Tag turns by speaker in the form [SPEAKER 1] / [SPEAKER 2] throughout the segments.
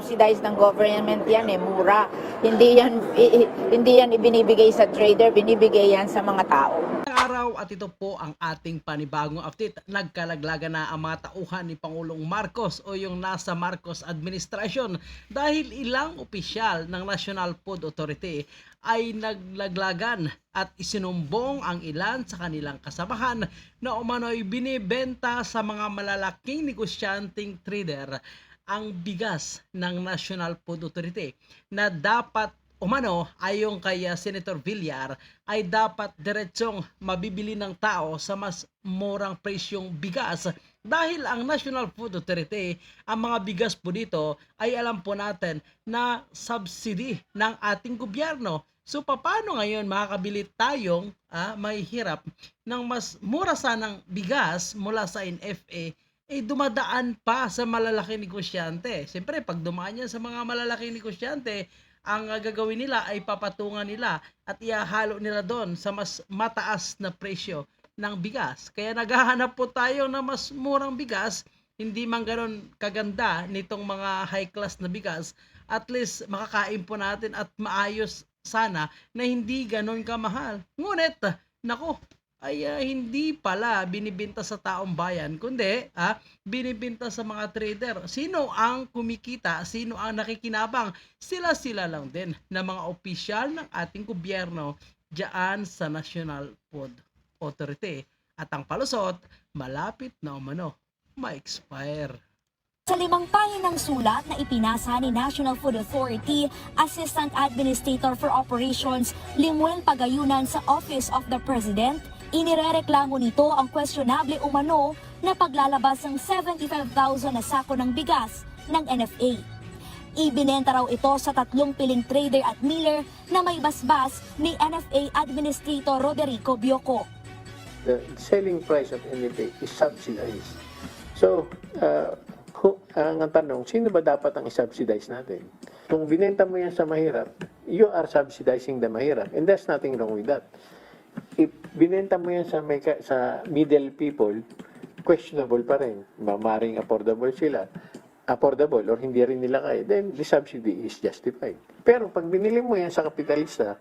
[SPEAKER 1] subsidized ng government yan eh, mura. Hindi yan, hindi yan ibinibigay sa trader, binibigay yan sa mga tao.
[SPEAKER 2] Araw at ito po ang ating panibagong update. Nagkalaglaga na ang mga tauhan ni Pangulong Marcos o yung nasa Marcos administration dahil ilang opisyal ng National Food Authority ay naglaglagan at isinumbong ang ilan sa kanilang kasamahan na umano'y binibenta sa mga malalaking negosyanteng trader ang bigas ng National Food Authority na dapat umano ayon kay uh, Senator Villar ay dapat diretsong mabibili ng tao sa mas murang presyong bigas. Dahil ang National Food Authority ang mga bigas po dito ay alam po natin na subsidy ng ating gobyerno. So paano ngayon makakabili tayong ah, may hirap ng mas mura sanang bigas mula sa NFA eh dumadaan pa sa malalaking negosyante. Siyempre, pag dumaan yan sa mga malalaking negosyante, ang ah, gagawin nila ay papatungan nila at ihahalo nila doon sa mas mataas na presyo ng bigas. Kaya naghahanap po tayo ng mas murang bigas, hindi man ganon kaganda nitong mga high class na bigas, at least makakain po natin at maayos sana na hindi ganon kamahal. Ngunit, nako, ay ah, hindi pala binibenta sa taong bayan, kundi ah, binibenta sa mga trader. Sino ang kumikita? Sino ang nakikinabang? Sila-sila lang din na mga opisyal ng ating gobyerno diyan sa National Food Authority. At ang palusot, malapit na umano, ma-expire.
[SPEAKER 3] Sa limang pahinang sulat na ipinasa ni National Food Authority, Assistant Administrator for Operations Limuel Pagayunan sa Office of the President, inirereklamo nito ang questionable umano na paglalabas ng 75,000 na sako ng bigas ng NFA. Ibinenta raw ito sa tatlong piling trader at miller na may basbas ni NFA Administrator Roderico Bioco.
[SPEAKER 4] the selling price of NFA is subsidized. So, uh, who, ang tanong, sino ba dapat ang i-subsidize natin? Kung binenta mo yan sa mahirap, you are subsidizing the mahirap. And there's nothing wrong with that. If binenta mo yan sa, may, sa middle people, questionable pa rin. Mamaring affordable sila. Affordable or hindi rin nila kaya, then the subsidy is justified. Pero pag binili mo yan sa kapitalista,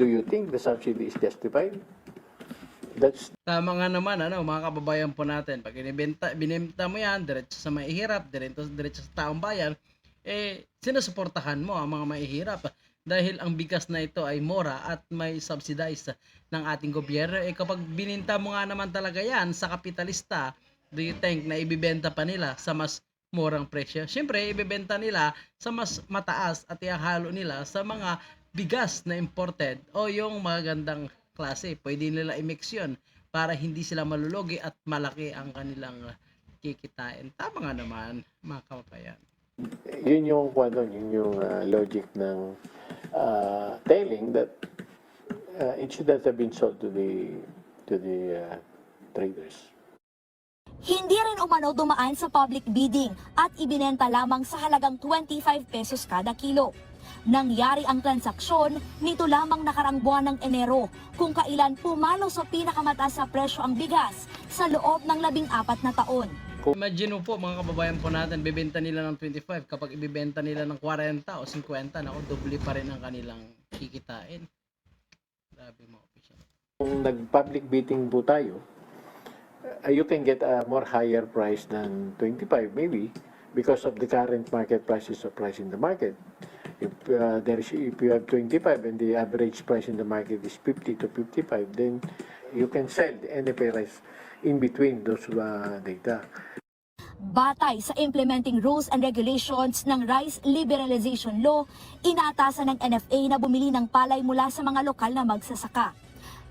[SPEAKER 4] do you think the subsidy is justified? That's
[SPEAKER 2] Tama nga naman, ano, mga kababayan po natin, pag binibenta, binibenta mo yan, diretso sa mahihirap, diretso, diretso sa taong bayan, eh, sinusuportahan mo ang mga mahihirap. Dahil ang bigas na ito ay mora at may subsidize ng ating gobyerno. Eh, kapag bininta mo nga naman talaga yan sa kapitalista, do you think na ibibenta pa nila sa mas murang presyo? Siyempre, ibibenta nila sa mas mataas at ihahalo nila sa mga bigas na imported o yung magandang klase. Pwede nila i-mix yun para hindi sila malulugi at malaki ang kanilang kikitain. Tama nga naman, mga kapapayan.
[SPEAKER 4] yun yung kwento, yun yung uh, logic ng uh, telling that uh, it should not have been sold to the to the uh, traders.
[SPEAKER 3] Hindi rin umano dumaan sa public bidding at ibinenta lamang sa halagang 25 pesos kada kilo. Nangyari ang transaksyon nito lamang nakarang buwan ng Enero kung kailan pumalo sa pinakamataas sa presyo ang bigas sa loob ng labing apat na taon.
[SPEAKER 2] Imagine mo po mga kababayan po natin, bibenta nila ng 25. Kapag ibibenta nila ng 40 o 50, naku, doble pa rin ang kanilang kikitain. Grabe mga official.
[SPEAKER 4] Kung nag-public bidding po tayo, uh, you can get a more higher price than 25 maybe because of the current market prices of price in the market. If uh, there is, if you have 25 and the average price in the market is 50 to 55, then you can sell the NFA rice in between those uh, data.
[SPEAKER 3] Batay sa implementing rules and regulations ng Rice Liberalization Law, inaatasan ng NFA na bumili ng palay mula sa mga lokal na magsasaka.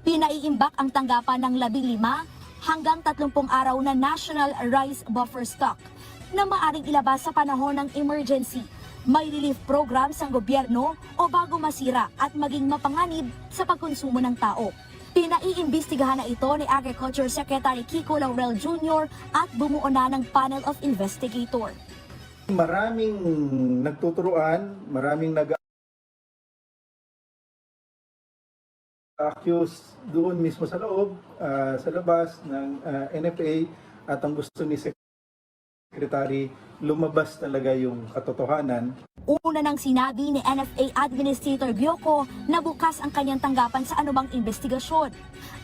[SPEAKER 3] Pinaiimbak ang tanggapan ng 15 hanggang 30 araw na National Rice Buffer Stock na maaring ilabas sa panahon ng emergency. May relief programs ang gobyerno o bago masira at maging mapanganib sa pagkonsumo ng tao. Pinaiimbestigahan na ito ni Agriculture Secretary Kiko Laurel Jr. at bumuo na ng panel of investigator.
[SPEAKER 5] Maraming nagtuturuan, maraming nag accuse doon mismo sa loob, ah, sa labas ng ah, NFA at ang gusto ni Secretary lumabas talaga yung katotohanan
[SPEAKER 3] Una nang sinabi ni NFA Administrator Bioco na bukas ang kanyang tanggapan sa anumang investigasyon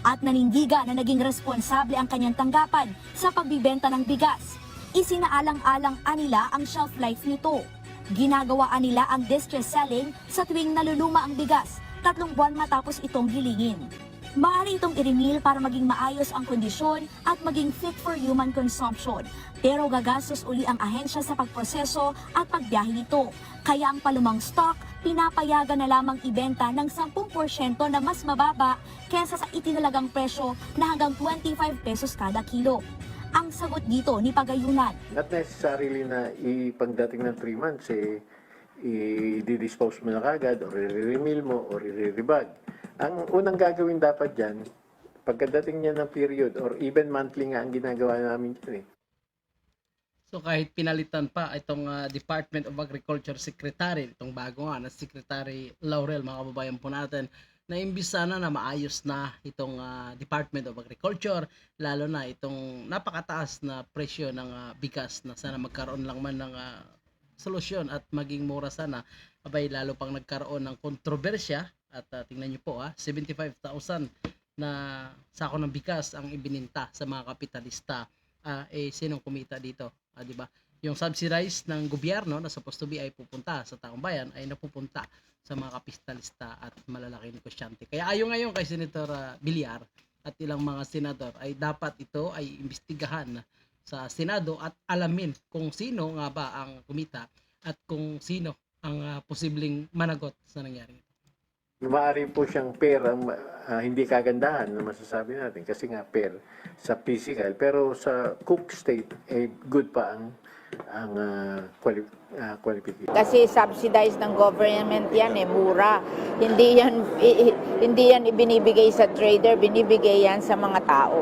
[SPEAKER 3] at nanindigan na naging responsable ang kanyang tanggapan sa pagbibenta ng bigas. Isinaalang-alang anila ang shelf life nito. Ginagawaan nila ang distress selling sa tuwing naluluma ang bigas, tatlong buwan matapos itong hilingin. Maaari itong i-remeal para maging maayos ang kondisyon at maging fit for human consumption. Pero gagastos uli ang ahensya sa pagproseso at pagbiyahe nito. Kaya ang palumang stock, pinapayagan na lamang ibenta ng 10% na mas mababa kesa sa itinalagang presyo na hanggang 25 pesos kada kilo. Ang sagot dito ni Pagayunan,
[SPEAKER 4] Not necessarily na ipagdating ng 3 months, eh, i-dispose mo na kagad, or i-remeal mo, or i-rebag. Ang unang gagawin dapat dyan, pagkadating niya ng period, or even monthly nga ang ginagawa namin dyan eh.
[SPEAKER 2] So kahit pinalitan pa itong ah, Department of Agriculture Secretary, itong bago nga na Secretary Laurel, mga kababayan po natin, na imbis sana na maayos na itong ah, Department of Agriculture, lalo na itong napakataas na presyo ng ah, bigas na sana magkaroon lang man ng ah, solusyon at maging mura sana, abay lalo pang nagkaroon ng kontrobersya at ah, tingnan niyo po ah, 75,000 na sako ng bigas ang ibininta sa mga kapitalista ah, eh sinong kumita dito, ah, 'di ba? Yung subsidized ng gobyerno na supposed to be ay pupunta sa taong bayan ay napupunta sa mga kapitalista at malalaking negosyante. Kaya ayon ngayon kay Senator ah, Villar at ilang mga senador ay dapat ito ay imbestigahan sa Senado at alamin kung sino nga ba ang kumita at kung sino ang ah, posibleng managot sa nangyari.
[SPEAKER 4] Maaari po siyang pair, ang ah, hindi kagandahan na masasabi natin kasi nga pair sa physical. Pero sa cook state, eh, good pa ang ang ah, quali- qualification.
[SPEAKER 1] Kasi subsidized ng government yan eh, mura. Hindi yan, hindi yan ibinibigay sa trader, binibigay yan sa mga tao.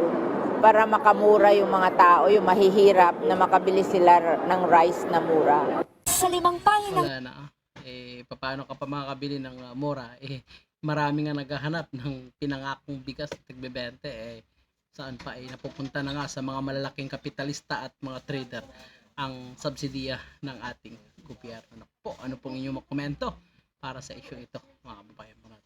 [SPEAKER 1] Para makamura yung mga tao, yung mahihirap na makabili sila ng rice na mura.
[SPEAKER 3] sa limang pahinang
[SPEAKER 2] ah. Paano ka pa makakabili ng ah, mura? Eh, marami nga naghahanap ng pinangakong bigas at nagbebente. Eh, saan pa? Eh, napupunta na nga sa mga malalaking kapitalista at mga trader ang subsidiya ng ating gobyerno. Ano po? Ano pong inyong mga komento para sa issue ito, mga kababayan mo?